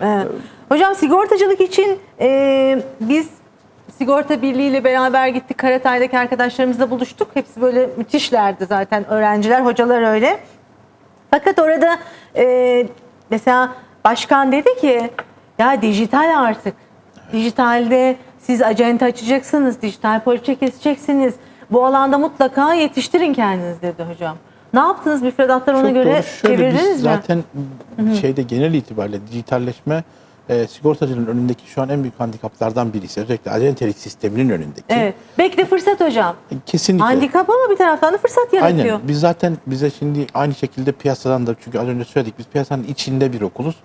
Evet. Hocam sigortacılık için e, biz Sigorta Birliği ile beraber gittik. Karatay'daki arkadaşlarımızla buluştuk. Hepsi böyle müthişlerdi zaten. Öğrenciler, hocalar öyle. Fakat orada e, mesela başkan dedi ki ya dijital artık. Dijitalde siz acente açacaksınız, dijital poliçe keseceksiniz. Bu alanda mutlaka yetiştirin kendiniz dedi hocam. Ne yaptınız müfredatları ona Çok göre doğru. Şöyle çevirdiniz biz mi? zaten şeyde genel itibariyle dijitalleşme e, sigortacının önündeki şu an en büyük handikaplardan birisi. Özellikle acentelik sisteminin önündeki. Evet. Belki de fırsat hocam. Kesinlikle. Handikap ama bir taraftan da fırsat yaratıyor. Aynen. Biz zaten bize şimdi aynı şekilde piyasadan da çünkü az önce söyledik biz piyasanın içinde bir okuluz.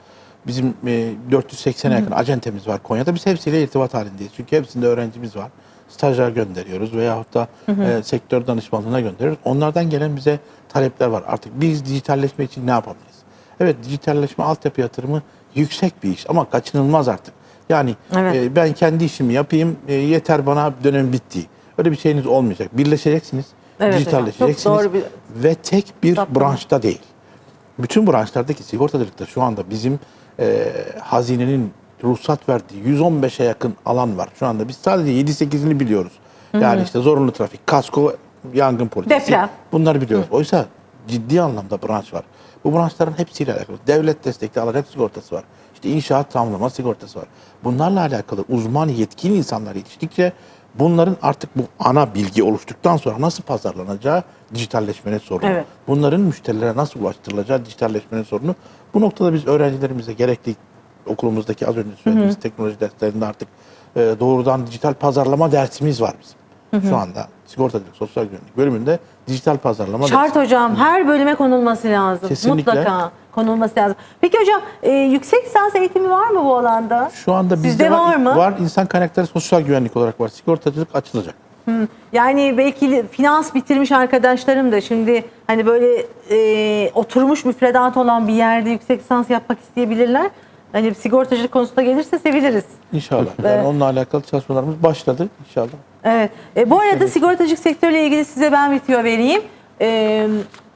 Bizim e, 480'e yakın acentemiz var Konya'da. Biz hepsiyle irtibat halindeyiz. Çünkü hepsinde öğrencimiz var. Stajyer gönderiyoruz veyahut da e, sektör danışmanlığına gönderiyoruz. Onlardan gelen bize talepler var. Artık biz dijitalleşme için ne yapabiliriz? Evet dijitalleşme altyapı yatırımı yüksek bir iş ama kaçınılmaz artık. Yani Evet. e, ben kendi işimi yapayım e, yeter bana dönem bitti. Öyle bir şeyiniz olmayacak. Birleşeceksiniz, Evet hocam, dijitalleşeceksiniz doğru bir- ve tek bir Saptama. branşta değil. Bütün branşlardaki sigortacılıkta şu anda bizim e, hazinenin ruhsat verdiği 115'e yakın alan var. Şu anda biz sadece 7-8'ini biliyoruz. Yani işte zorunlu trafik, kasko, yangın polisi. Deprem. Bunları biliyoruz. Oysa ciddi anlamda branş var. Bu branşların hepsiyle alakalı. Devlet destekli alacak sigortası var. İşte inşaat tamamlama sigortası var. Bunlarla alakalı uzman yetkin insanlar yetiştikçe bunların artık bu ana bilgi oluştuktan sonra nasıl pazarlanacağı dijitalleşmenin sorunu. Evet. Bunların müşterilere nasıl ulaştırılacağı dijitalleşmenin sorunu. Bu noktada biz öğrencilerimize gerekli okulumuzdaki az önce söylediğimiz teknoloji derslerinde artık e, doğrudan dijital pazarlama dersimiz var bizim. Şu anda sigortacılık sosyal güvenlik bölümünde dijital pazarlama Şart dersi. hocam her bölüme konulması lazım. Kesinlikle. Mutlaka konulması lazım. Peki hocam e, yüksek lisans eğitimi var mı bu alanda? Şu anda bizde Sizde var mı? Var insan kaynakları sosyal güvenlik olarak var. Sigortacılık açılacak. Yani belki finans bitirmiş arkadaşlarım da şimdi hani böyle e, oturmuş müfredat olan bir yerde yüksek lisans yapmak isteyebilirler. Hani sigortacılık konusunda gelirse seviniriz. İnşallah. Yani onunla alakalı çalışmalarımız başladı inşallah. Evet. E, bu arada sigortacılık sektörüyle ilgili size ben bir tüyo vereyim. E,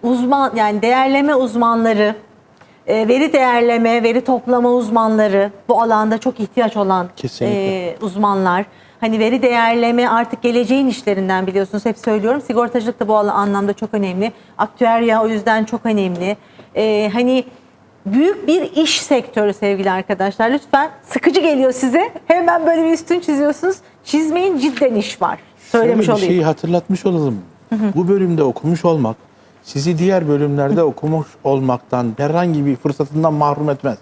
uzman yani değerleme uzmanları, e, veri değerleme, veri toplama uzmanları bu alanda çok ihtiyaç olan Kesinlikle. e, uzmanlar. Hani veri değerleme artık geleceğin işlerinden biliyorsunuz hep söylüyorum. Sigortacılık da bu anlamda çok önemli. Aktüerya o yüzden çok önemli. E, hani büyük bir iş sektörü sevgili arkadaşlar. Lütfen sıkıcı geliyor size. Hemen böyle bir üstün çiziyorsunuz. Çizmeyin cidden iş var. Söylemiş Şöyle bir olayım. şeyi hatırlatmış olalım. Bu bölümde okumuş olmak sizi diğer bölümlerde okumuş olmaktan herhangi bir fırsatından mahrum etmez.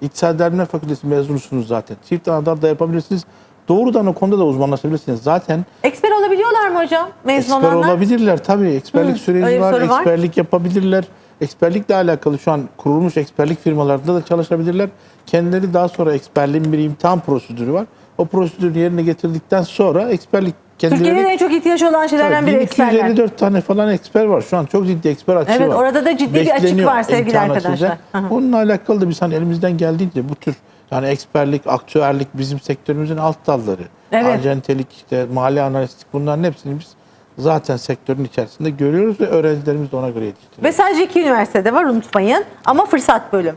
İktisat Derme Fakültesi mezunusunuz zaten. Çift anadal da yapabilirsiniz. Doğrudan o konuda da uzmanlaşabilirsiniz. Zaten Eksper olabiliyorlar mı hocam? Mezun Eksper olanlar. olabilirler tabii. Eksperlik öyle süreci bir var, soru var. eksperlik yapabilirler. Eksperlikle alakalı şu an kurulmuş eksperlik firmalarında da çalışabilirler. Kendileri daha sonra eksperliğin bir imtihan prosedürü var. O prosedürü yerine getirdikten sonra eksperlik Türkiye'nin kendileri... en çok ihtiyaç olan şeylerden biri eksperler. 1254 tane falan eksper var. Şu an çok ciddi eksper açığı Evet, var. orada da ciddi bir açık Bekleniyor var sevgili arkadaşlar. Onunla alakalı da biz hani elimizden geldiğince bu tür yani eksperlik, aktüerlik bizim sektörümüzün alt dalları. Evet. Acentelik, işte mali analistik bunların hepsini biz zaten sektörün içerisinde görüyoruz ve öğrencilerimiz de ona göre yetiştiriyor. Ve sadece iki üniversitede var unutmayın. Ama fırsat bölüm.